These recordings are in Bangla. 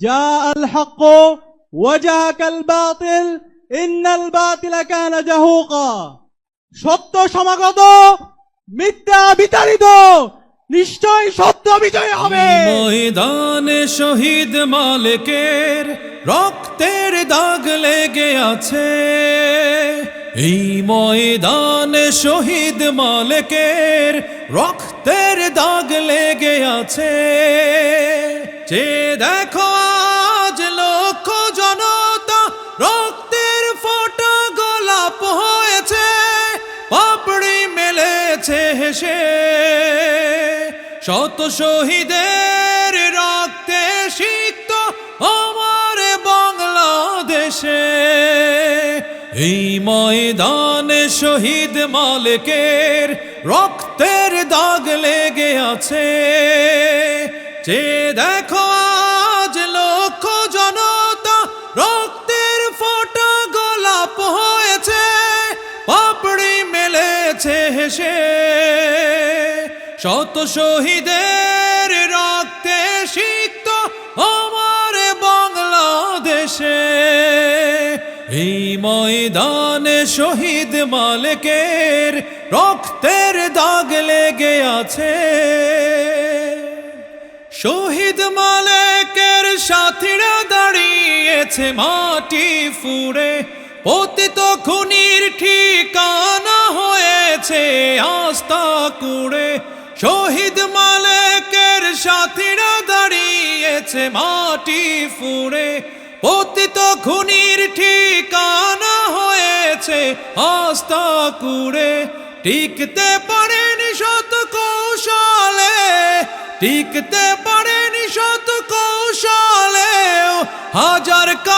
যা আল হক ওয়াজাহাকাল বাতিল ইন্নাল বাতিলা কানা জাহুকা সত্য সমাগত, মিথ্যা বিতাড়িত, নিশ্চয় সত্য বিজয় হবে। ময়দানে শহীদ মালিকের রক্তের দাগ লেগে আছে। এই ময়দানে শহীদ মালিকের রক্তের দাগ লেগে আছে। যে দেখো মেলেছে হেসে, শত শহীদের রক্তে সিক্ত আমার বাংলাদেশে। এই ময়দানে শহীদ মালিকের রক্তের দাগ লেগে আছে। যে দেখো হেসে শত শহীদের রক্তে সিক্ত আমার বাংলাদেশে। এই ময়দানে শহীদ মালিকের রক্তের দাগ লেগে আছে। শহীদ মালিকের সাথীরা দাঁড়িয়েছে মাটি ফুড়ে। পতিত খুনির ঠিকানা হয়েছে আস্থা কুড়ে। শহীদ মালিকের সাথীরা দাঁড়িয়েছে মাটি ফুড়ে। পতিত খুনির ঠিকানা হয়েছে আস্থা কুড়ে। টিকতে পারেনি শত কৌশলে, টিকতে পারেনি শত কৌশলে হাজার কায়ক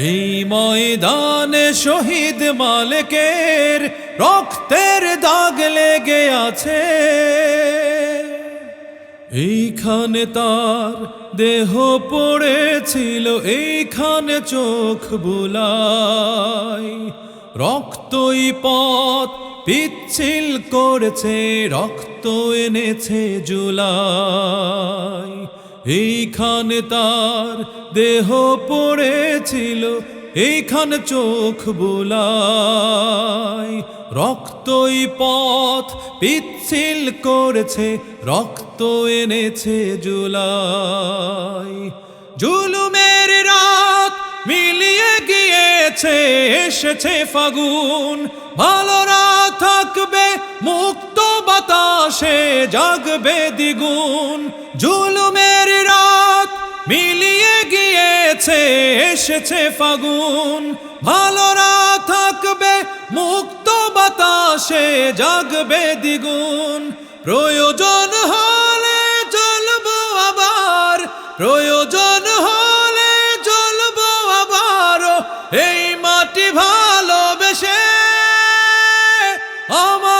এই ময়দানে শহীদ মালিকের রক্তের দাগ লেগে আছে। এইখানে তার দেহ পড়েছিল, এইখানে চোখ বুলাই। রক্তই পথ পিচ্ছিল করেছে, রক্ত এনেছে জুলাই। এইখানে তার দেহ পড়েছিল, এইখানে চোখ বুলাই রক্তই পথ পিচ্ছিল করেছে, রক্ত এনেছে জুলাই। জুলুমের রাত মিলিয়ে গিয়েছে, এসেছে ফাগুন। ভালোরা থাকবে মুক্ত বাতাসে জাগবে দ্বিগুণ। জুলুমের রাত মিলিয়ে গিয়েছে, এসেছে ফাগুন। ভালোরা থাকবে, মুক্ত বাতাসে জাগবে দ্বিগুণ। প্রয়োজন হলে জ্বলবো আবার, প্রয়োজন হলে জ্বলবো আবার। এই মাটি ভালোবেসে আমারে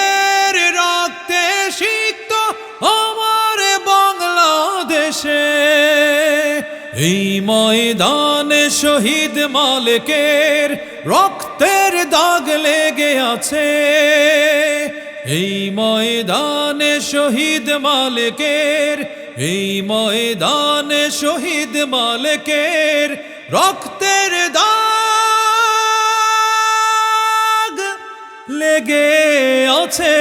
বাংলাদেশে এই ময়দানে শহীদ মালিকের রক্তের দাগ লেগে আছে। এই ময়দানে শহীদ মালিকের, এই ময়দানে শহীদ মালিকের রক্তের দাগ লেগে আছে।